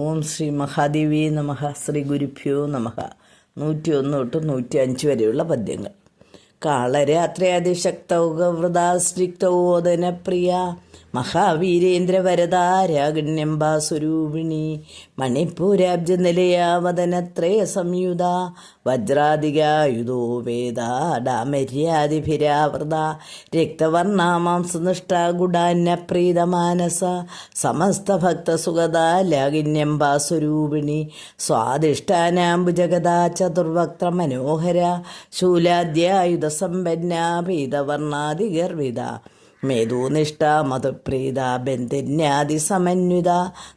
ഓം ശ്രീ മഹാദേവി നമഃ ശ്രീ ഗുരുഭ്യോ നമഃ. നൂറ്റി ഒന്ന് തൊട്ട് നൂറ്റി അഞ്ച് വരെയുള്ള പദ്യങ്ങൾ. കാളരാത്രിയാതിശക്തൗകവൃതാസ്ട്രിക്തൗദന പ്രിയ മഹാവീരേന്ദ്ര വരദാ രാഗണ്യംബാ സ്വരൂപിണി മണിപ്പൂരാബ്ജ നിലയാവതനത്രയ സംയുത വജ്രാധികായുധോ വേദ ഡാമര്യാദിഭിരാവൃത രക്തവർണാമാംസനിഷ്ഠ ഗുഡാന്ന പ്രീതമാനസ സമസ്ത ഭക്തസുഗത ലാകിന്യംബാ സ്വരൂപിണി സ്വാദിഷ്ടാനാംബുജഗത ചതുർവക്ത്ര മനോഹര ശൂലാദ്യായുധ സമ്പന്ന മേധൂനിഷ്ഠ മധുപ്രീത ബന്ധന്യാദി സമന്വിത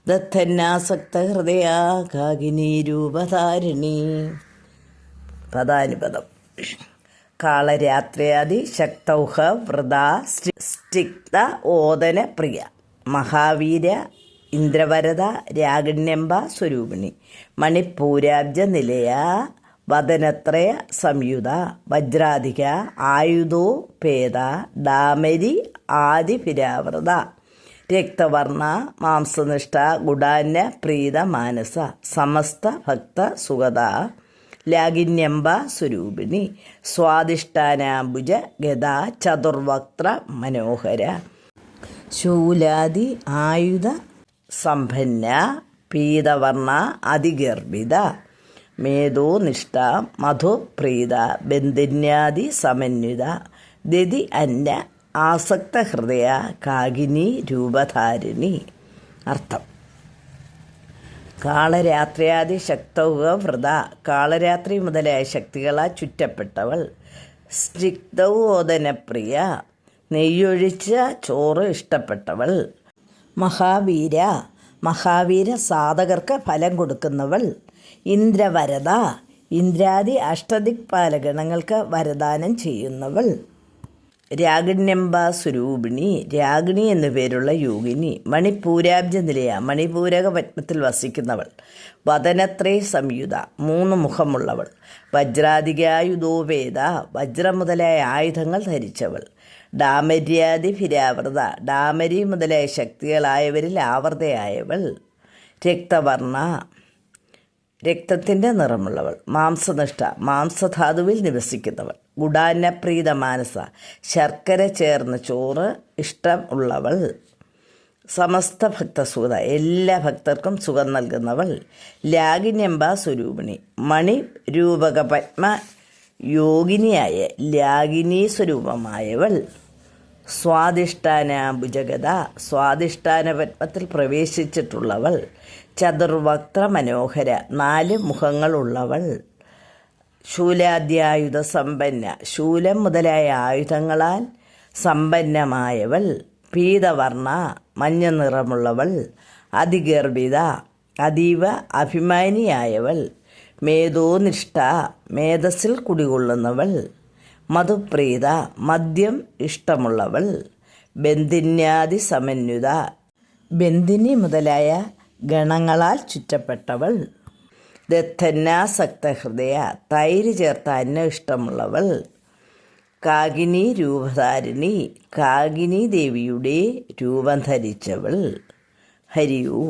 ദത്തന്നാസക്ത ഹൃദയ കാകിനി രൂപധാരിണി പദാനുപദം കാളരാത്രിയാദി ശക്തൗഹ വ്രത സ്റ്റിക്ത ഓദന പ്രിയ മഹാവീര ഇന്ദ്രവരത രാഗണ്യംബ സ്വരൂപിണി. മണിപ്പൂരാബ്ജ നിലയ വദനത്രയ സംയുത. വജ്രാധിക ആയുധോ പേത ഡാമരി ആദിഭിരാവൃത രക്തവർണ മാംസനിഷ്ഠ ഗുഡാന്യ പ്രീത മാനസ സമസ്ത ഭക്ത സുഗത ലാഗിന്യംബ സ്വരൂപിണി സ്വാദിഷ്ടാനാംബുജ ഗത ചതുർവക്ത്ര മനോഹര ശൂലാദി ആയുധ സമ്പന്ന പീതവർണ അതിഗർഭിത മേധോനിഷ്ഠ മധുപ്രീത ബന്ധിന്യാദി സമന്വിത ദതി അന്ന ആസക്ത ഹൃദയ കാകിനി രൂപധാരിണി. അർത്ഥം. കാളരാത്രിയാദി ശക്തൗക വൃത. കാളരാത്രി മുതലായ ശക്തികളാ ചുറ്റപ്പെട്ടവൾ. സ്നിഗ്ധോദനപ്രിയ നെയ്യൊഴിച്ച ചോറ് ഇഷ്ടപ്പെട്ടവൾ. മഹാവീര. മഹാവീര സാധകർക്ക് ഫലം കൊടുക്കുന്നവൾ. ഇന്ദ്രവരത. ഇന്ദ്രാദി അഷ്ടദിക്പാലഗണങ്ങൾക്ക് വരദാനം ചെയ്യുന്നവൾ. രാഗിണ്യംബ സ്വരൂപിണി രാഗിണി എന്നു പേരുള്ള യോഗിനി മണിപൂരാബ്ജ നിലയ മണിപൂരക പത്മത്തിൽ വസിക്കുന്നവൾ. വതനത്രേ സംയുത മൂന്ന് മുഖമുള്ളവൾ. വജ്രാധികായുധോപേത വജ്രം മുതലായ ആയുധങ്ങൾ ധരിച്ചവൾ. ഡാമര്യാദി ഫിരാവൃത ഡാമരി മുതലായ ശക്തികളായവരിൽ ആവൃതയായവൾ. രക്തവർണ രക്തത്തിന്റെ നിറമുള്ളവൾ മാംസനിഷ്ഠ മാംസധാതുവിൽ നിവസിക്കുന്നവൾ ഗുഡാന്നപ്രീത മാനസ ശർക്കര ചേർന്ന ചോറ് ഇഷ്ടം ഉള്ളവൾ സമസ്ത ഭക്തസുഖത എല്ലാ ഭക്തർക്കും സുഖം നൽകുന്നവൾ ലാഗിന്യംബ സ്വരൂപിണി മണി രൂപക പത്മ യോഗിനിയായ ലാഗിനി സ്വരൂപമായവൾ. സ്വാദിഷ്ടാനാഭുജഗത സ്വാദിഷ്ടാന പത്മത്തിൽ പ്രവേശിച്ചിട്ടുള്ളവൾ. ചതുർവക്ത്ര മനോഹര നാല് മുഖങ്ങളുള്ളവൾ. ശൂലാദ്യായുധ സമ്പന്ന. ശൂലം മുതലായ ആയുധങ്ങളാൽ സമ്പന്നമായവൾ. പീതവർണ മഞ്ഞ നിറമുള്ളവൾ. അതിഗർഭിത അതീവ അഭിമാനിയായവൾ. മേധോനിഷ്ഠ മേധസ്സിൽ കുടികൊള്ളുന്നവൾ. മധുപ്രീത മദ്യം ഇഷ്ടമുള്ളവൾ ബന്ധിന്യാദി സമന്വിത ബന്ധിനി മുതലായ ഗണങ്ങളാൽ ചുറ്റപ്പെട്ടവൾ ദത്തന്നാസക്ത ഹൃദയ തൈര് ചേർത്ത അന്ന ഇഷ്ടമുള്ളവൾ കാഗിനി രൂപധാരിണി കാഗിനി ദേവിയുടെ രൂപം ധരിച്ചവൾ. ഹരിയും